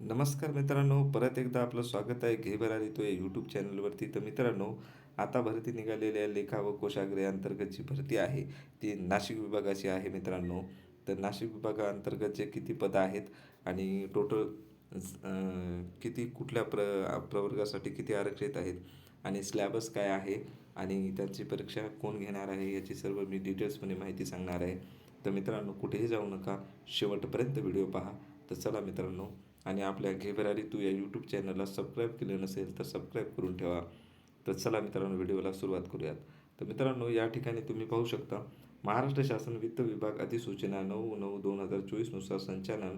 नमस्कार मित्रांनो परत एकदा आपलं स्वागत आहे घे भरारी तो या यूट्यूब चॅनलवरती तर मित्रांनो आता भरती निघालेल्या लेखा व कोशाग्रे अंतर्गत जी भरती आहे ती नाशिक विभागाची आहे मित्रांनो. तर नाशिक विभागाअंतर्गत जे किती पदं आहेत आणि टोटल किती कुठल्या प्र प्रवर्गासाठी किती आरक्षित आहेत आणि स्लॅबस काय आहे आणि त्यांची परीक्षा कोण घेणार आहे याची सर्व मी डिटेल्समध्ये माहिती सांगणार आहे. तर मित्रांनो कुठेही जाऊ नका. शेवटपर्यंत व्हिडिओ पहा. तर चला मित्रांनो आणि आपल्या घेबरारी तू या यूट्यूब चॅनलला सबस्क्राईब केलं नसेल तर सबस्क्राईब करून ठेवा. तर चला मित्रांनो व्हिडिओला सुरुवात करूयात. तर मित्रांनो या ठिकाणी तुम्ही पाहू शकता महाराष्ट्र शासन वित्त विभाग अधिसूचना नऊ नऊ दोन हजार चोवीसनुसार संचालन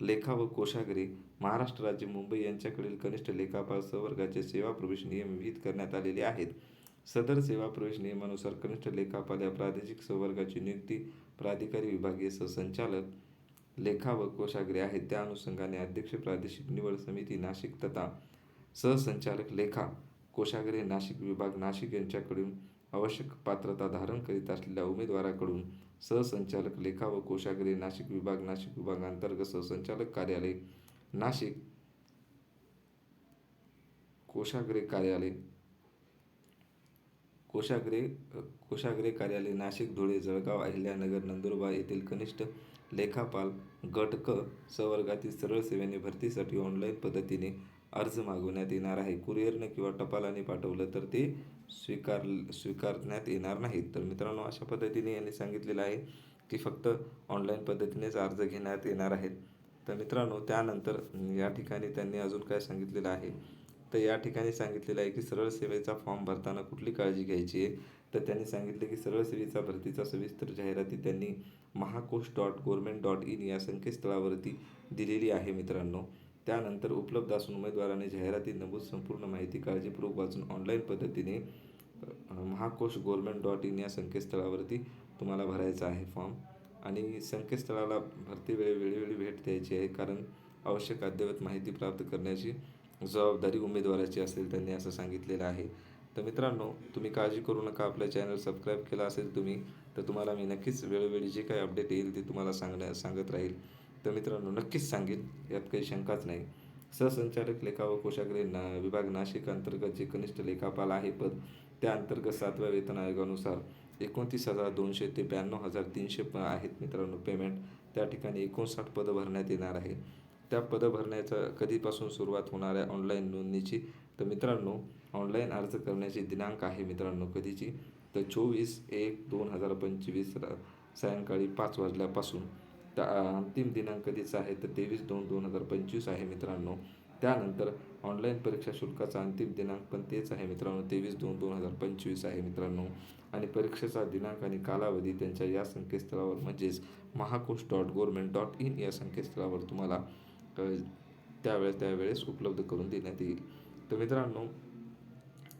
लेखा व कोशागरी महाराष्ट्र राज्य मुंबई यांच्याकडील कनिष्ठ लेखापाल संवर्गाचे सेवा प्रवेश नियम विहित करण्यात आलेले आहेत. सदर सेवा प्रवेश नियमानुसार कनिष्ठ लेखापाल या प्रादेशिक संवर्गाची नियुक्ती प्राधिकारी विभागीय सहसंचालक लेखा व कोशाग्रे आहेत. त्या अनुषंगाने अध्यक्ष प्रादेशिक निवड समिती नाशिक तथा सहसंचालक लेखा कोशाग्रे नाशिक विभाग नाशिक यांच्याकडून आवश्यक पात्रता धारण करीत असलेल्या उमेदवाराकडून सहसंचालक लेखा व कोशाग्रे नाशिक विभाग नाशिक विभागांतर्गत सहसंचालक कार्यालय नाशिक कोशाग्रे कार्यालय कोशाग्रे कोशाग्रे कार्यालय नाशिक धुळे जळगाव अहिल्यानगर नंदुरबार येथील कनिष्ठ लेखापाल गट क संवर्गातील सरळ सेवेने भरतीसाठी ऑनलाईन पद्धतीने अर्ज मागवण्यात येणार आहे. कुरिअरने किंवा टपालाने पाठवलं तर ते स्वीकार स्वीकारण्यात येणार नाहीत. तर मित्रांनो अशा पद्धतीने यांनी सांगितलेलं आहे की फक्त ऑनलाईन पद्धतीनेच अर्ज घेण्यात येणार आहेत. तर मित्रांनो त्यानंतर या ठिकाणी त्यांनी अजून काय सांगितलेलं आहे? तर या ठिकाणी सांगितलेलं आहे की सरळ सेवेचा फॉर्म भरताना कुठली काळजी घ्यायची आहे? तर त्यांनी सांगितले की सरळ सेवेचा भरतीचा सविस्तर जाहिराती त्यांनी Mahakosh dot government dot in या संकेतस्थळावरती दिलेली आहे मित्रांनो. त्यानंतर उपलब्ध असून उमेदवाराने जाहिराती नमूद संपूर्ण माहिती काळजीपूर्वक वाचून ऑनलाईन पद्धतीने महाकोश गोरमेंट डॉट इन या संकेतस्थळावरती तुम्हाला भरायचा आहे फॉर्म. आणि संकेतस्थळाला भरती वेळ वेळोवेळी भेट द्यायची आहे कारण आवश्यक अद्ययावत माहिती प्राप्त करण्याची जबाबदारी उमेदवाराची असेल त्यांनी असं सांगितलेलं आहे. तर मित्रांनो तुम्ही काळजी करू नका आपल्या चॅनल सबस्क्राईब केला असेल तुम्ही तर तुम्हाला मी नक्कीच वेळोवेळी जे काही अपडेट येईल ते तुम्हाला सांगण्या सांगत राहील. तर मित्रांनो नक्कीच सांगेल यात काही शंकाच नाही. सहसंचालक लेखा व कोशाग्रे ना विभाग नाशिक अंतर्गत जे कनिष्ठ लेखापाल आहे पद त्या अंतर्गत सातव्या वेतन आयोगानुसार एकोणतीस हजार दोनशे ते ब्याण्णव हजार तीनशे प आहेत मित्रांनो पेमेंट त्या ठिकाणी एकोणसाठ पदं भरण्यात येणार आहे. त्या पदं भरण्याचा कधीपासून सुरुवात होणाऱ्या ऑनलाईन नोंदणीची? तर मित्रांनो ऑनलाईन अर्ज करण्याची दिनांक आहे मित्रांनो. कधीची? तर चोवीस एक दोन हजार पंचवीस सायंकाळी पाच वाजल्यापासून. त्या अंतिम दिनांक कधीचा आहे? तर तेवीस दोन दोन हजार पंचवीस आहे मित्रांनो. त्यानंतर ऑनलाईन परीक्षा शुल्काचा अंतिम दिनांक पण तेच आहे मित्रांनो. तेवीस दोन दोन हजार पंचवीस आहे मित्रांनो. आणि परीक्षेचा दिनांक आणि कालावधी त्यांच्या या संकेतस्थळावर म्हणजेच Mahakosh dot government dot in या संकेतस्थळावर तुम्हाला त्यावेळेस त्यावेळेस उपलब्ध करून देण्यात येईल. तर मित्रांनो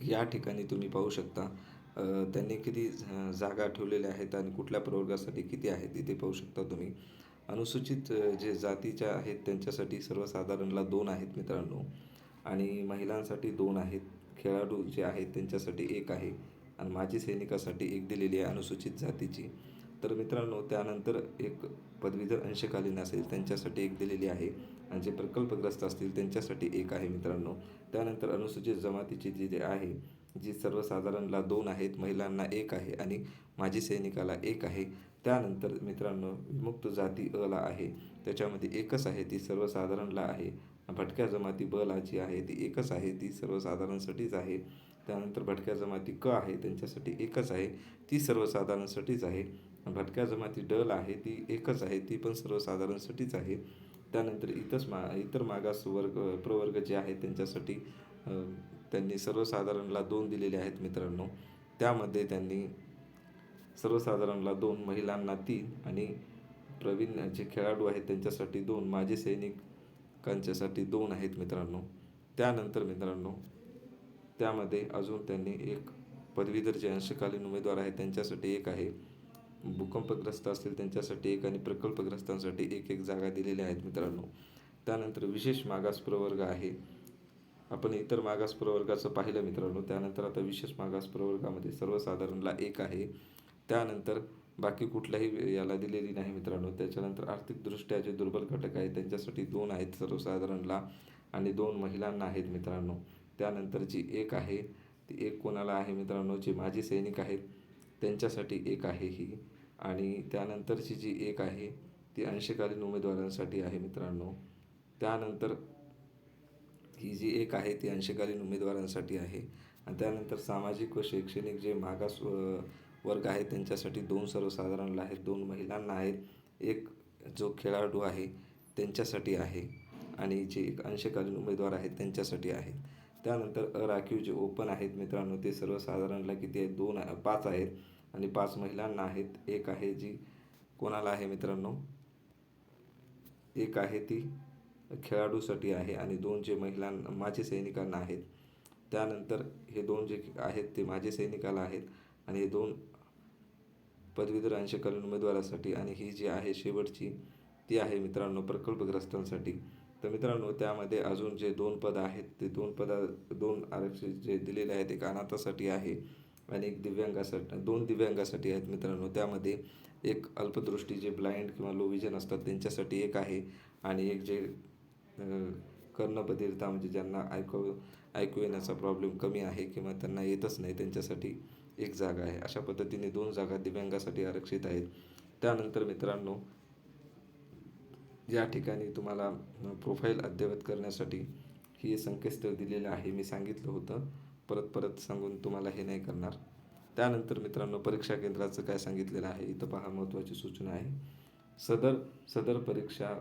या ठिकाणी तुम्ही पाहू शकता. त्यांनी किती जागा ठेवलेल्या आहेत आणि कुठल्या प्रवर्गासाठी किती आहेत इथे पाहू शकता तुम्ही. अनुसूचित जे जातीच्या आहेत त्यांच्यासाठी सर्वसाधारणला दोन आहेत मित्रांनो. आणि महिलांसाठी दोन आहेत. खेळाडू जे आहेत त्यांच्यासाठी एक आहे. आणि माजी सैनिकासाठी एक दिलेली आहे अनुसूचित जातीची. तर मित्रांनो त्यानंतर एक पदवीधर अंशकालीन असेल त्यांच्यासाठी एक दिलेली आहे. आणि जे प्रकल्पग्रस्त असतील त्यांच्यासाठी एक आहे मित्रांनो. त्यानंतर अनुसूचित जमातीची जी जे आहे जी सर्वसाधारणला दोन आहेत महिलांना एक आहे आणि माजी सैनिकाला एक आहे. त्यानंतर मित्रांनो विमुक्त जाती अला आहे. त्याच्यामध्ये एकच आहे ती सर्वसाधारणला आहे. भटक्या जमाती बला जी आहे ती एकच आहे ती सर्वसाधारणसाठीच आहे. त्यानंतर भटक्या जमाती क आहे त्यांच्यासाठी एकच आहे ती सर्वसाधारणसाठीच आहे. भटक्या जमाती डल आहे ती एकच आहे ती पण सर्वसाधारणसाठीच आहे. त्यानंतर इतर मा इतर मागास वर्ग प्रवर्ग जे आहेत त्यांच्यासाठी त्यांनी सर्वसाधारणला दोन दिलेले आहेत मित्रांनो. त्यामध्ये त्यांनी सर्वसाधारणला दोन महिलांना तीन आणि प्रवीण जे खेळाडू आहेत त्यांच्यासाठी दोन माजी सैनिकांच्यासाठी दोन आहेत मित्रांनो. त्यानंतर मित्रांनो त्यामध्ये अजून त्यांनी एक पदवीधर जे अंशकालीन उमेदवार आहेत त्यांच्यासाठी एक आहे. भूकंपग्रस्त असतील त्यांच्यासाठी एक आणि प्रकल्पग्रस्तांसाठी एक एक जागा दिलेल्या आहेत मित्रांनो. त्यानंतर विशेष मागास प्रवर्ग आहे. आपण इतर मागास प्रवर्गाचं पाहिलं मित्रांनो. त्यानंतर आता विशेष मागास प्रवर्गामध्ये सर्वसाधारणला एक आहे. त्यानंतर बाकी कुठल्याही याला दिलेली नाही मित्रांनो. त्याच्यानंतर आर्थिकदृष्ट्या जे दुर्बल घटक आहेत त्यांच्यासाठी दोन आहेत सर्वसाधारणला आणि दोन महिलांना आहेत मित्रांनो. त्यानंतर जी एक आहे. ती एक कोणाला आहे मित्रांनो? जे माजी सैनिक आहेत. त्यांच्यासाठी एक आहे ही. आणि त्यानंतरची जी एक आहे ती अंशकालीन उमेदवारांसाठी आहे मित्रांनो. त्यानंतर ही जी एक आहे ती अंशकालीन उमेदवारांसाठी आहे. आणि त्यानंतर सामाजिक व शैक्षणिक जे मागास वर्ग आहेत त्यांच्यासाठी दोन सर्वसाधारणला आहेत दोन महिलांना आहेत. एक जो खेळाडू आहे त्यांच्यासाठी आहे. आणि जे एक अंशकालीन उमेदवार आहेत त्यांच्यासाठी आहेत त्यानंतर अराखीव जे ओपन आहेत मित्रांनो ते सर्वसाधारणला किती आहेत? दोन पाच आहेत. आणि पाच महिलांना आहेत एक आहे जी कोणाला आहे मित्रांनो? एक आहे ती खेळाडूसाठी आहे आणि दोन जे महिलां माझे सैनिकांना आहेत. त्यानंतर हे दोन जे आहेत ते माझे सैनिकाला आहेत आणि हे दोन पदवीधर अंशकालीन उमेदवारासाठी आणि ही जी आहे शेवटची ती आहे मित्रांनो प्रकल्पग्रस्तांसाठी. तर मित्रांनो त्यामध्ये अजून जे दोन पदं आहेत ते दोन पदा दोन आरक्षित जे दिलेले आहेत एक अनाथासाठी आहे आणि एक दिव्यांगासाठी दोन दिव्यांगासाठी आहेत मित्रांनो. त्यामध्ये एक अल्पदृष्टी जे ब्लाइंड किंवा लो विजन असतात त्यांच्यासाठी एक आहे. आणि एक जे कर्णबधिरता म्हणजे ज्यांना ऐकू ऐकू येण्याचा प्रॉब्लेम कमी आहे किंवा त्यांना येतच नाही त्यांच्यासाठी एक जागा आहे. अशा पद्धतीने दोन जागा दिव्यांगासाठी आरक्षित आहेत. त्यानंतर मित्रांनो या ठिकाणी तुम्हाला प्रोफाईल अद्ययावत करण्यासाठी हे संकेतस्थळ दिलेलं आहे मी सांगितलं होतं. परत परत सांगून तुम्हाला हे नाही करणार. त्यानंतर मित्रांनो परीक्षा केंद्राचं काय सांगितलेलं आहे इथं पहा महत्त्वाची सूचना आहे. सदर सदर परीक्षा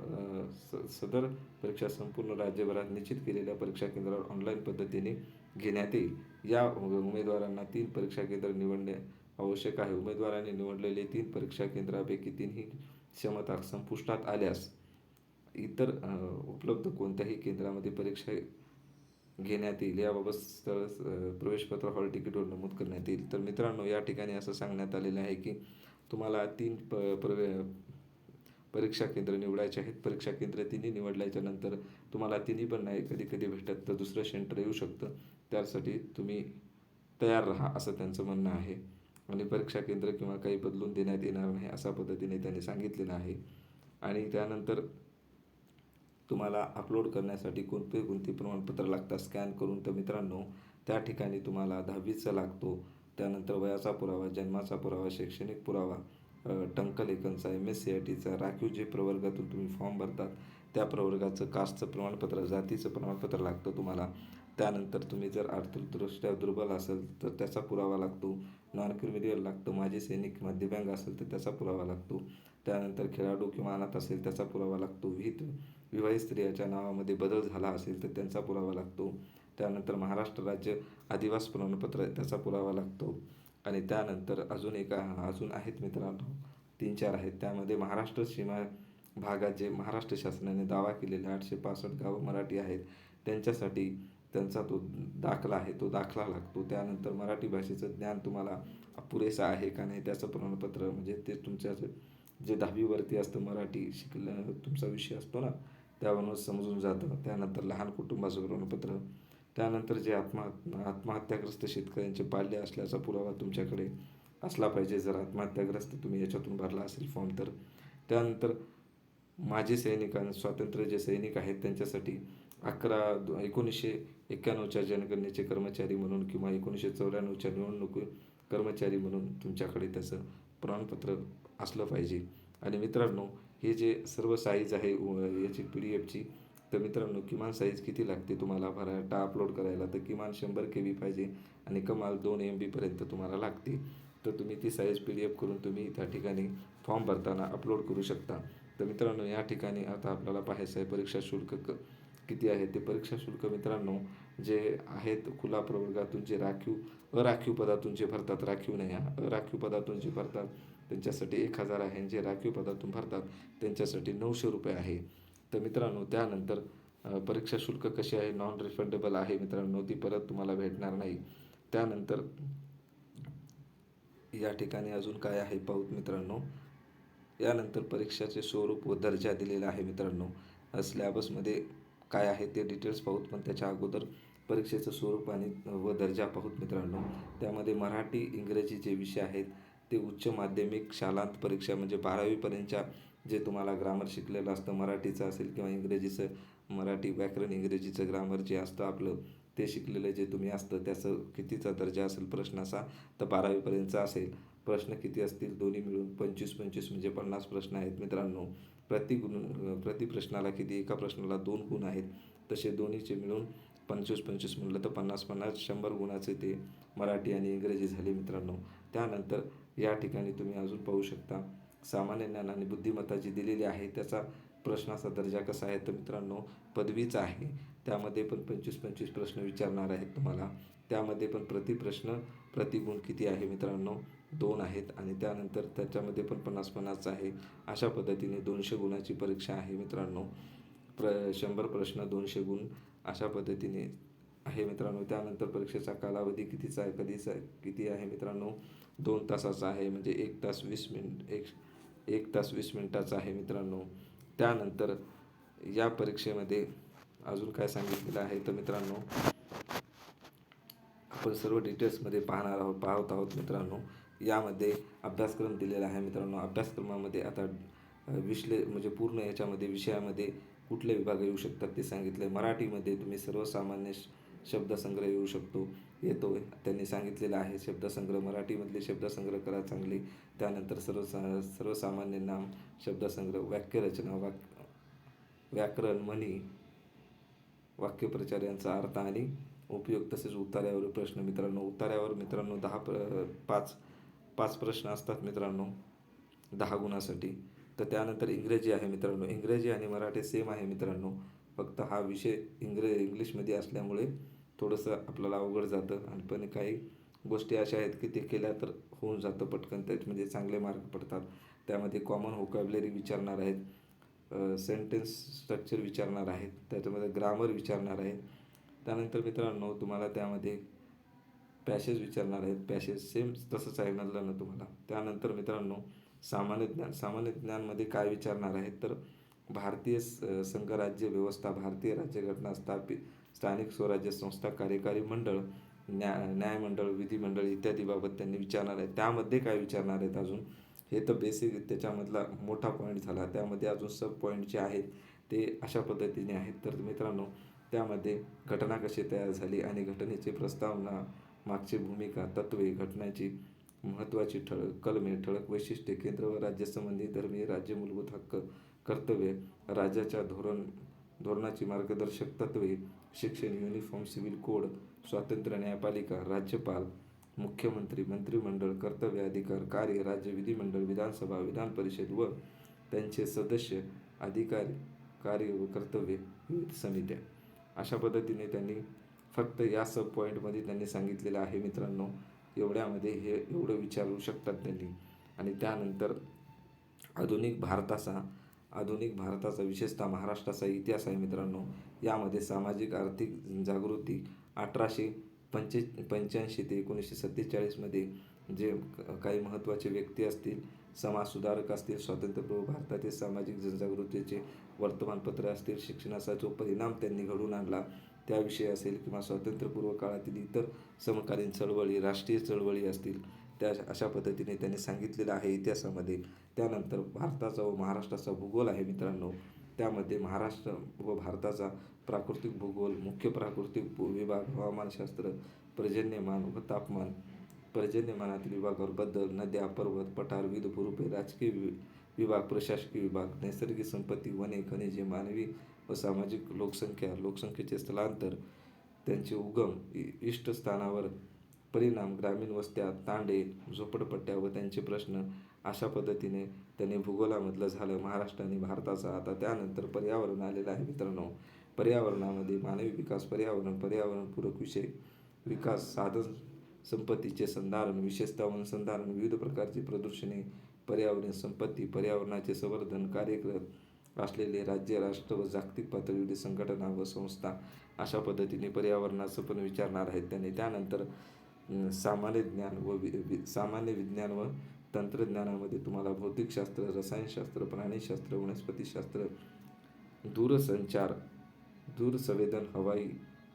स सदर परीक्षा संपूर्ण राज्यभरात निश्चित केलेल्या परीक्षा केंद्रावर ऑनलाईन पद्धतीने घेण्यात येईल. या उमेदवारांना तीन परीक्षा केंद्र निवडणे आवश्यक आहे. उमेदवारांनी निवडलेले तीन परीक्षा केंद्रापैकी तीनही क्षमता संपुष्टात आल्यास इतर उपलब्ध कोणत्याही केंद्रामध्ये परीक्षा घेण्यात येईल. याबाबत स्थळ प्रवेशपत्र हॉल तिकीटवर नमूद करण्यात येईल. तर मित्रांनो या ठिकाणी असं सांगण्यात आलेलं आहे की तुम्हाला तीन प प्रवे परीक्षा केंद्र निवडायचे आहेत. परीक्षा केंद्र तिन्ही निवडल्याच्या नंतर तुम्हाला तिन्ही पण नाही कधी कधी भेटत तर दुसरं सेंटर येऊ शकतं. त्यासाठी तुम्ही तयार राहा असं त्यांचं म्हणणं आहे. आणि परीक्षा केंद्र किंवा काही बदलून देण्यात येणार नाही अशा पद्धतीने त्यांनी सांगितलेलं आहे. आणि त्यानंतर तुम्हाला अपलोड करण्यासाठी कोणते कोणते प्रमाणपत्र लागतात स्कॅन करून तर मित्रांनो त्या ठिकाणी तुम्हाला दहावीचा लागतो. त्यानंतर वयाचा पुरावा जन्माचा पुरावा शैक्षणिक पुरावा टंकलेखनचा एम एस सी आय टीचा राखीव जे प्रवर्गातून तुम्ही फॉर्म भरतात. त्या प्रवर्गाचं कास्टचं प्रमाणपत्र जातीचं प्रमाणपत्र लागतं तुम्हाला. त्यानंतर तुम्ही जर आर्थिकदृष्ट्या दुर्बल असेल तर त्याचा पुरावा लागतो. नॉन क्रिमिनल लागतो माजी सैनिक किंवा दिव्यांग असेल तर त्याचा पुरावा लागतो. त्यानंतर खेळाडू किंवा अनाथ असेल त्याचा पुरावा लागतो. विहित विवाहित स्त्रियाच्या नावामध्ये बदल झाला असेल तर त्यांचा पुरावा लागतो. त्यानंतर महाराष्ट्र राज्य आदिवास प्रमाणपत्र आहे, त्याचा पुरावा लागतो. आणि त्यानंतर अजून एक अजून आहेत मित्रांनो तीन चार आहेत. त्यामध्ये महाराष्ट्र सीमा भागात जे महाराष्ट्र शासनाने दावा केलेले आठशे पासष्ट गावं मराठी आहेत. त्यांच्यासाठी त्यांचा तो दाखला आहे तो दाखला लागतो. त्यानंतर मराठी भाषेचं ज्ञान तुम्हाला पुरेसं आहे का नाही त्याचं प्रमाणपत्र म्हणजे ते तुमच्या जे- जे दहावीवरती असतं मराठी शिकलं तुमचा विषय असतो ना त्यावरून समजून जातं. त्यानंतर लहान कुटुंबाचं प्रमाणपत्र त्यानंतर जे आत्महत्या आत्महत्याग्रस्त शेतकऱ्यांचे पाल्य असल्याचा पुरावा तुमच्याकडे असला पाहिजे. जर आत्महत्याग्रस्त तुम्ही याच्यातून भरला असेल फॉर्म तर. त्यानंतर माजी सैनिकां स्वातंत्र्य जे सैनिक आहेत त्यांच्यासाठी अकरा दो एकोणीसशे एक्क्याण्णवच्या जनगणनेचे कर्मचारी म्हणून किंवा एकोणीसशे चौऱ्याण्णवच्या निवडणूक कर्मचारी म्हणून तुमच्याकडे त्याचं प्रमाणपत्र असलं पाहिजे. आणि मित्रांनो हे जे सर्व साईज आहे याची पी डी एफची तर मित्रांनो किमान साईज किती लागते तुम्हाला? भराटा अपलोड करायला तर किमान शंभर के बी पाहिजे आणि कमाल दोन एम बीपर्यंत तुम्हाला लागते. तर तुम्ही ती साईज पी डी एफ करून तुम्ही त्या ठिकाणी फॉर्म भरताना अपलोड करू शकता. तर मित्रांनो या ठिकाणी आता आपल्याला पाहायचं आहे परीक्षा शुल्क क किती आहे? ते परीक्षा शुल्क मित्रांनो जे आहेत खुला प्रवर्गातून जे राखीव अराखीव पदातून जे भरतात राखीव नाही अराखीव पदातून जे भरतात त्यांच्यासाठी एक हजार आहे जे राखीव पदातून भरतात त्यांच्यासाठी नऊशे रुपये आहे. तर मित्रांनो त्यानंतर परीक्षा शुल्क कशी आहे? नॉन रिफंडेबल आहे मित्रांनो ती परत तुम्हाला भेटणार नाही. त्यानंतर या ठिकाणी अजून काय आहे पाहूत मित्रांनो? यानंतर परीक्षाचे स्वरूप व दर्जा दिलेला आहे मित्रांनो. स्लॅबसमध्ये काय आहे ते डिटेल्स पाहूत पण त्याच्या अगोदर परीक्षेचं स्वरूप आणि व दर्जा पाहूत मित्रांनो. त्यामध्ये मराठी इंग्रजी जे विषय आहेत ते उच्च माध्यमिक शालांत परीक्षा म्हणजे बारावीपर्यंतच्या जे तुम्हाला ग्रामर शिकलेलं असतं मराठीचं असेल किंवा इंग्रजीचं मराठी व्याकरण इंग्रजीचं ग्रामर जे असतं आपलं ते शिकलेलं जे तुम्ही असतं त्याचं कितीचा दर्जा असेल प्रश्नाचा तर बारावीपर्यंतचा असेल. प्रश्न किती असतील दोन्ही मिळून पंचवीस पंचवीस म्हणजे पन्नास प्रश्न आहेत मित्रांनो. प्रति गुण प्रति प्रश्नाला किती? एका प्रश्नाला दोन गुण आहेत. तसे दोन्हीचे मिळून पंचवीस पंचवीस म्हणलं तर पन्नास पन्नास शंभर गुणाचे ते मराठी आणि इंग्रजी झाले मित्रांनो. त्यानंतर या ठिकाणी तुम्ही अजून पाहू शकता. सामान्य ज्ञान आणि बुद्धिमत्ता जी दिलेली आहे त्याचा प्रश्नाचा दर्जा कसा आहे तर मित्रांनो पदवीचा आहे. त्यामध्ये पण पंचवीस पंचवीस प्रश्न विचारणार आहेत तुम्हाला. त्यामध्ये पण प्रति प्रश्न प्रतिगुण किती आहे मित्रांनो? दोन आहेत आणि त्यानंतर त्याच्यामध्ये पण पन्नास पन्नास आहे. अशा पद्धतीने दोनशे गुणाची परीक्षा आहे मित्रांनो. प्र शंभर प्रश्न दोनशे गुण अशा पद्धतीने आहे मित्रांनो. त्यानंतर परीक्षेचा कालावधी कितीचा आहे कधीचा आहे किती आहे मित्रांनो? दोन तासाचा आहे म्हणजे एक तास वीस मिनिट एक एक तास वीस मिनिटाचा आहे मित्रांनो. त्यानंतर या परीक्षेमध्ये अजून काय सांगितलेलं आहे? तर मित्रांनो आपण सर्व डिटेल्समध्ये पाहणार आहोत पाहत आहोत मित्रांनो. यामध्ये अभ्यासक्रम दिलेला आहे मित्रांनो. अभ्यासक्रमामध्ये आता विश्ले म्हणजे पूर्ण याच्यामध्ये विषयामध्ये कुठले विभाग येऊ शकतात ते सांगितले मराठीमध्ये तुम्ही सर्वसामान्य श- शब्दसंग्रह येऊ शकतो. येतो त्यांनी सांगितलेलं आहे. शब्दसंग्रह मराठीमधले शब्दसंग्रह करा चांगले. त्यानंतर सर्व सर्वसामान्य नाम शब्दसंग्रह वाक्यरचना वाक व्याकरण म्हणी वाक्यप्रचार यांचा अर्थ आणि उपयोग तसेच उतार्यावर प्रश्न. मित्रांनो उतार्यावर मित्रांनो दहा प्र पाच पाच प्रश्न असतात मित्रांनो दहा गुणासाठी. तर त्यानंतर इंग्रजी आहे मित्रांनो. इंग्रजी आणि मराठी सेम आहे मित्रांनो. फक्त हा विषय इंग्र इंग्लिशमध्ये असल्यामुळे थोडंसं आपल्याला अवघड जातं. आणि पण काही गोष्टी अशा आहेत की ते केल्या तर होऊन जातं पटकन. त्यात म्हणजे चांगले मार्क पडतात. त्यामध्ये कॉमन व्होकॅबलरी विचारणार आहेत. सेंटेन्स स्ट्रक्चर विचारणार आहेत. त्याच्यामध्ये ग्रामर विचारणार आहेत. त्यानंतर मित्रांनो तुम्हाला त्यामध्ये पॅसेज विचारणार आहेत. पॅसेज सेम तसंच आहे म्हणलं ना तुम्हाला. त्यानंतर मित्रांनो सामान्य ज्ञान. सामान्य ज्ञानमध्ये काय विचारणार आहेत? तर भारतीय स- संघराज्य व्यवस्था भारतीय राज्यघटना स्थापित स्थानिक स्वराज्य संस्था कार्यकारी मंडळ न्या न्यायमंडळ विधिमंडळ इत्यादीबाबत त्यांनी विचारणार आहे त्यामध्ये काय विचारणार आहेत अजून? हे तर बेसिक त्याच्यामधला मोठा पॉईंट झाला. त्यामध्ये अजून सब पॉईंट जे आहेत ते अशा पद्धतीने आहेत. तर मित्रांनो त्यामध्ये घटना कशी तयार झाली आणि घटनेची प्रस्तावना मागची भूमिका तत्वे घटनाची महत्त्वाची ठळक कलमे ठळक वैशिष्ट्ये केंद्र व राज्यसंबंधी धर्मीय राज्य मूलभूत हक्क कर्तव्ये राज्याच्या धोरण धोरणाची मार्गदर्शक तत्वे शिक्षण युनिफॉर्म सिव्हिल कोड स्वातंत्र्य न्यायपालिका राज्यपाल मुख्यमंत्री मंत्रिमंडळ कर्तव्य अधिकार कार्य राज्य विधिमंडळ विधानसभा विधान परिषद व त्यांचे सदस्य अधिकारी कार्य व कर्तव्य विविध समित्या. अशा पद्धतीने त्यांनी फक्त या सब पॉईंटमध्ये त्यांनी सांगितलेलं आहे मित्रांनो. एवढ्यामध्ये हे एवढं विचारू शकतात त्यांनी. आणि त्यानंतर आधुनिक भारताचा आधुनिक भारताचा विशेषतः महाराष्ट्राचा इतिहास आहे मित्रांनो. यामध्ये सामाजिक आर्थिक जागृती अठराशे पंचे पंच्याऐंशी ते एकोणीसशे सत्तेचाळीसमध्ये जे काही महत्त्वाचे व्यक्ती असतील समाजसुधारक असतील स्वातंत्र्यपूर्व भारतातील सामाजिक जनजागृतीचे वर्तमानपत्र असतील शिक्षणाचा जो परिणाम त्यांनी घडून आणला त्याविषयी असेल किंवा स्वातंत्र्यपूर्व काळातील इतर समकालीन चळवळी राष्ट्रीय चळवळी असतील त्या अशा पद्धतीने त्यांनी सांगितलेलं आहे इतिहासामध्ये. त्यानंतर भारताचा व महाराष्ट्राचा भूगोल आहे मित्रांनो. त्यामध्ये महाराष्ट्र व भारताचा प्राकृतिक भूगोल मुख्य प्राकृतिक भू- विभाग हवामानशास्त्र पर्जन्यमान व तापमान. पर्जन्यमानातील विभागावर बद्दल नद्या पर्वत पठार विविध भूरूपे राजकीय वि- विभाग प्रशासकीय विभाग नैसर्गिक संपत्ती वने खनिजे मानवी व सामाजिक लोकसंख्या लोकसंख्येचे स्थलांतर त्यांचे उगम इ- इष्ट स्थानावर परिणाम ग्रामीण वस्त्या तांडे झोपडपट्ट्या व त्यांचे प्रश्न अशा पद्धतीने त्यांनी भूगोलामधलं झालं. महाराष्ट्र आणि भारताचा आता त्यानंतर पर्यावरण आलेलं आहे मित्रांनो. पर्यावरणामध्ये मानवी विकास पर्यावरण पर्यावरणपूरक विषय विकास साधन संपत्तीचे संधारण विशेषतः संधारण विविध प्रकारची प्रदूषणे पर्यावरण संपत्ती पर्यावरणाचे संवर्धन कार्यक्रम असलेले राज्य राष्ट्र व जागतिक पातळीवरील संघटना व संस्था अशा पद्धतीने पर्यावरणाचं पण विचारणार आहेत त्यांनी. त्यानंतर सामान्य ज्ञान व वि वि- सामान्य विज्ञान व तंत्रज्ञानामध्ये तुम्हाला भौतिकशास्त्र रसायनशास्त्र प्राणीशास्त्र वनस्पतीशास्त्र दूरसंचार दूरसंवेदन हवाई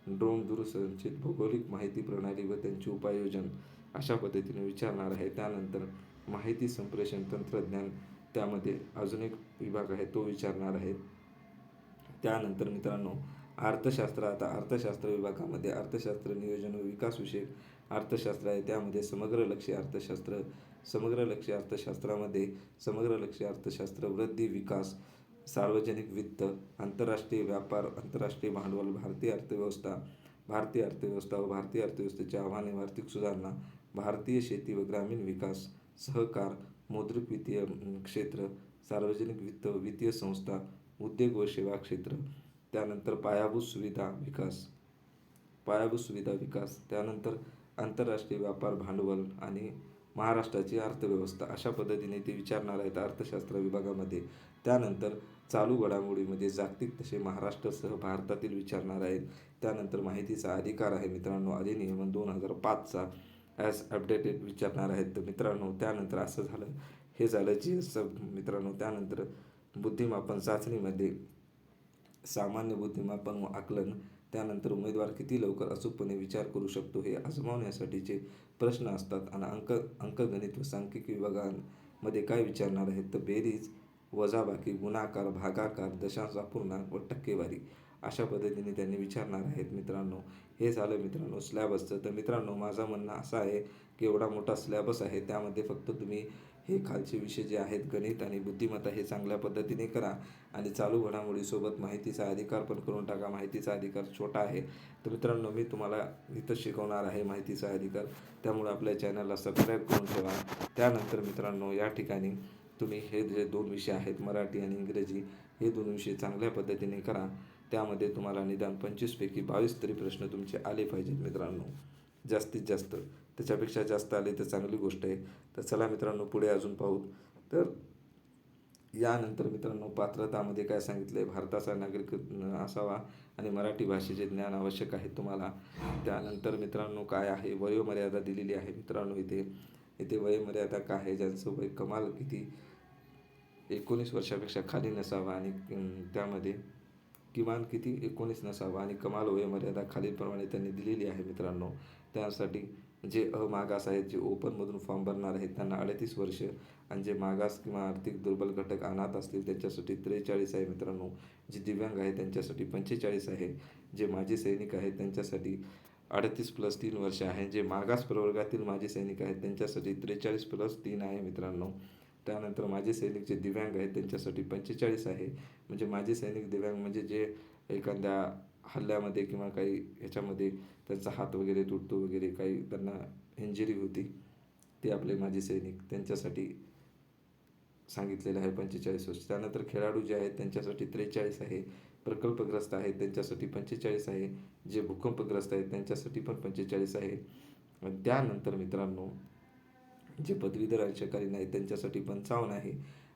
ड्रोन दूरसंचित भौगोलिक माहिती प्रणाली व त्यांचे उपाययोजन अशा पद्धतीने विचारणार आहे. त्यानंतर माहिती संप्रेषण तंत्रज्ञान त्यामध्ये अजून एक विभाग आहे तो विचारणार आहेत त्यानंतर मित्रांनो अर्थशास्त्र आता अर्थशास्त्र विभागामध्ये अर्थशास्त्र नियोजन व विकासविषयक अर्थशास्त्र आहे. त्यामध्ये समग्र लक्ष्य अर्थशास्त्र समग्र लक्ष्य अर्थशास्त्रामध्ये समग्र लक्ष्य अर्थशास्त्र वृद्धी विकास सार्वजनिक वित्त आंतरराष्ट्रीय व्यापार आंतरराष्ट्रीय भांडवल भारतीय अर्थव्यवस्था भारतीय अर्थव्यवस्था व भारतीय अर्थव्यवस्थेची आव्हाने आर्थिक सुधारणा भारतीय शेती व ग्रामीण विकास सहकार मौद्रिक वित्तीय क्षेत्र सार्वजनिक वित्त व वित्तीय संस्था उद्योग व सेवा क्षेत्र त्यानंतर पायाभूत सुविधा विकास. पायाभूत सुविधा विकास त्यानंतर आंतरराष्ट्रीय व्यापार भांडवल आणि महाराष्ट्राची अर्थव्यवस्था अशा पद्धतीने ते विचारणार आहेत अर्थशास्त्र विभागामध्ये. त्यानंतर चालू घडामोडीमध्ये जागतिक तसे महाराष्ट्रासह भारतातील विचारणार आहेत. त्यानंतर माहितीचा अधिकार आहे मित्रांनो. अधिनियम दोन हजार पाचचा ॲज अपडेटेड विचारणार आहेत. तर मित्रांनो त्यानंतर असं झालं हे झालं जी एस मित्रांनो. त्यानंतर बुद्धिमापन चाचणीमध्ये सामान्य बुद्धिमापन व आकलन त्यानंतर उमेदवार किती लवकर अचूकपणे विचार करू शकतो हे आजमावण्यासाठीचे प्रश्न असतात आणि अंक अंकगणित व सांख्यिकी विभागांमध्ये काय विचारणार आहेत? तर बेरीज वजाबाकी गुणाकार भागाकार दशांश अपूर्णांक व टक्केवारी अशा पद्धतीने त्यांनी विचारणार आहेत मित्रांनो. हे झालं मित्रांनो स्लॅबसचं तर मित्रांनो माझं म्हणणं असं आहे की एवढा मोठा स्लॅबस आहे त्यामध्ये फक्त तुम्ही हे खालचे विषय जे आहेत गणित आणि बुद्धिमत्ता हे चांगल्या पद्धतीने करा आणि चालू घडामोडीसोबत माहितीचा अधिकार पण करून टाका. माहितीचा अधिकार छोटा आहे. तर मित्रांनो मी तुम्हाला इथं शिकवणार आहे माहितीचा अधिकार. त्यामुळे आपल्या चॅनलला सबस्क्राईब करून ठेवा. त्यानंतर मित्रांनो या ठिकाणी तुम्ही हे जे दोन विषय आहेत मराठी आणि इंग्रजी हे दोन विषय चांगल्या पद्धतीने करा. त्यामध्ये तुम्हाला निदान पंचवीसपैकी बावीस तरी प्रश्न तुमचे आले पाहिजेत मित्रांनो. जास्तीत जास्त त्याच्यापेक्षा जास्त आले तर चांगली गोष्ट आहे. तर चला मित्रांनो पुढे अजून पाहू. तर यानंतर मित्रांनो पात्रतामध्ये काय सांगितलं आहे भारताचा नागरिक असावा आणि मराठी भाषेचे ज्ञान आवश्यक आहे तुम्हाला. त्यानंतर मित्रांनो काय आहे? वयोमर्यादा दिलेली आहे मित्रांनो इथे. इथे वयोमर्यादा काय आहे? ज्यांचं वय कमाल किती? एकोणीस वर्षापेक्षा खाली नसावा आणि त्यामध्ये किमान किती? एकोणीस नसावा आणि कमाल वयोमर्यादा खालीलप्रमाणे त्यांनी दिलेली आहे मित्रांनो. त्यासाठी जे अमागास आहेत जे ओपनमधून फॉर्म भरणार आहेत त्यांना अडतीस वर्ष आणि जे मागास किंवा आर्थिक दुर्बल घटक अनाथ असतील त्यांच्यासाठी त्रेचाळीस आहे मित्रांनो. जे दिव्यांग आहे त्यांच्यासाठी पंचेचाळीस आहे. जे माजी सैनिक आहेत त्यांच्यासाठी अडतीस प्लस तीन वर्ष आहे. जे मागास प्रवर्गातील माजी सैनिक आहेत त्यांच्यासाठी त्रेचाळीस प्लस तीन आहे मित्रांनो. त्यानंतर माजी सैनिक जे दिव्यांग आहेत त्यांच्यासाठी पंचेचाळीस आहे. म्हणजे माजी सैनिक दिव्यांग म्हणजे जे एखाद्या हल्ल्यामध्ये किंवा काही ह्याच्यामध्ये त्यांचा हात वगैरे तुटतो वगैरे काही त्यांना इंजरी होती ते आपले माजी सैनिक त्यांच्यासाठी सांगितलेलं आहे पंचेचाळीस वर्ष. त्यानंतर खेळाडू जे आहेत त्यांच्यासाठी त्रेचाळीस आहे प्रकल्पग्रस्त आहेत त्यांच्यासाठी पंचेचाळीस आहे जे भूकंपग्रस्त आहेत त्यांच्यासाठी पण पंचेचाळीस आहे. त्यानंतर मित्रांनो जे पदवीधर अंशकालीन आहेत त्यांच्यासाठी पंचावन्न आहे.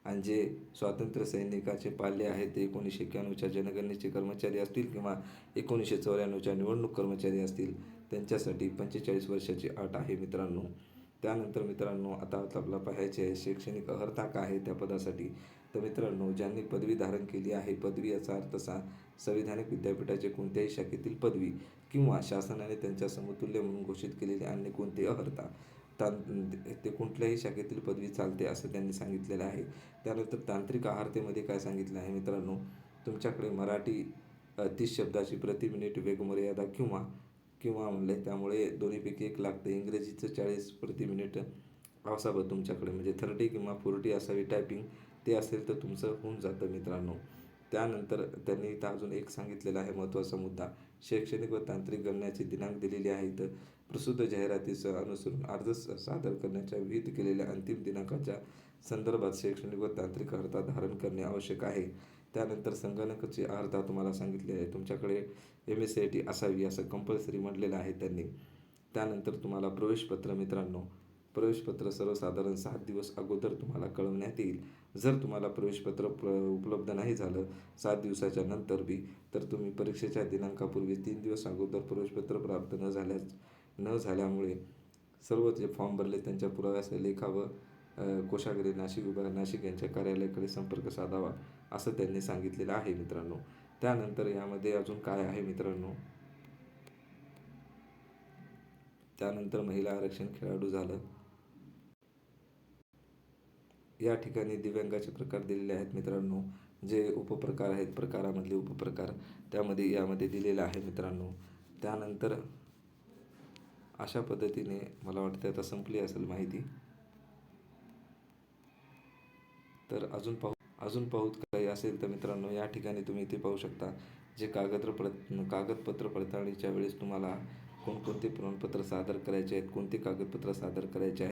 आणि जे स्वातंत्र्य सैनिकाचे पाल्य आहेत ते एकोणीसशे एक्क्याण्णवच्या जनगणनेचे कर्मचारी असतील किंवा एकोणीसशे चौऱ्याण्णवच्या निवडणूक कर्मचारी असतील त्यांच्यासाठी पंचेचाळीस वर्षाची अट आहे मित्रांनो. त्यानंतर मित्रांनो आता आपला पाहायचे आहे शैक्षणिक अर्हता काय आहे त्या पदासाठी. तर मित्रांनो ज्यांनी पदवी धारण केली आहे पदवी याचा अर्थ सा संविधानिक विद्यापीठाचे कोणत्याही शाखेतील पदवी किंवा शासनाने त्यांच्या समतुल्य म्हणून घोषित केलेली अन्य कोणती अर्हता तां ते कुठल्याही शाखेतील पदवी चालते असं त्यांनी सांगितलेलं आहे. त्यानंतर तांत्रिक आहारतेमध्ये काय सांगितलं आहे मित्रांनो? तुमच्याकडे मराठी तीस शब्दाची प्रति मिनिट वेगमर्यादा किंवा किंवा म्हणले त्यामुळे दोन्हीपैकी एक लागते. इंग्रजीचं चाळीस प्रति मिनिट असावं तुमच्याकडे. म्हणजे थर्टी किंवा फोर्टी असावी टायपिंग ते असेल तर तुमचं होऊन जातं मित्रांनो. त्यानंतर त्यांनी इथं अजून एक सांगितलेला आहे महत्त्वाचा मुद्दा. शैक्षणिक व तांत्रिक गणण्याची दिनांक दिलेली आहे तर प्रसिद्ध जाहिरातीसह अनुसरून अर्ज सादर करण्याच्या विहित केलेल्या अंतिम दिनांकाच्या संदर्भात शैक्षणिक व तांत्रिक अर्थात धारण करणे आवश्यक आहे. त्यानंतर संगणकाची अर्हता तुम्हाला सांगितली आहे. तुमच्याकडे M S C I T असावी असं कंपल्सरी म्हटलेलं आहे त्यांनी. त्यानंतर तुम्हाला प्रवेशपत्र मित्रांनो. प्रवेशपत्र सर्वसाधारण सात दिवस अगोदर तुम्हाला कळवण्यात येईल. जर तुम्हाला प्रवेशपत्र प्र उपलब्ध नाही झालं सात दिवसाच्या नंतर बी तर तुम्ही परीक्षेच्या दिनांकापूर्वी तीन दिवस अगोदर प्रवेशपत्र प्राप्त न झाल्यास न झाल्यामुळे सर्व जे फॉर्म भरले त्यांच्या पुराव्यास लेखा व कोशागिरी नाशिक विभाग नाशिक यांच्या कार्यालयाकडे संपर्क साधावा असं त्यांनी सांगितलेलं आहे मित्रांनो. त्यानंतर यामध्ये अजून काय आहे मित्रांनो? त्यानंतर महिला आरक्षण खेळाडू झालं. या ठिकाणी दिव्यांगाचे प्रकार दिलेले आहेत मित्रांनो. जे उपप्रकार आहेत प्रकारामधले उपप्रकार त्यामध्ये यामध्ये दिलेलं आहे मित्रांनो. त्यानंतर अशा पद्धतीने मला वाटतं आता संपली असेल माहिती. तर अजून पाहू अजून पाहूत काही असेल तर मित्रांनो या ठिकाणी तुम्ही इथे पाहू शकता जे कागदपत्र पड कागदपत्र पडताळणीच्या वेळेस तुम्हाला कोणकोणते प्रमाणपत्र सादर करायचे आहेत कोणते कागदपत्र सादर करायचे आहेत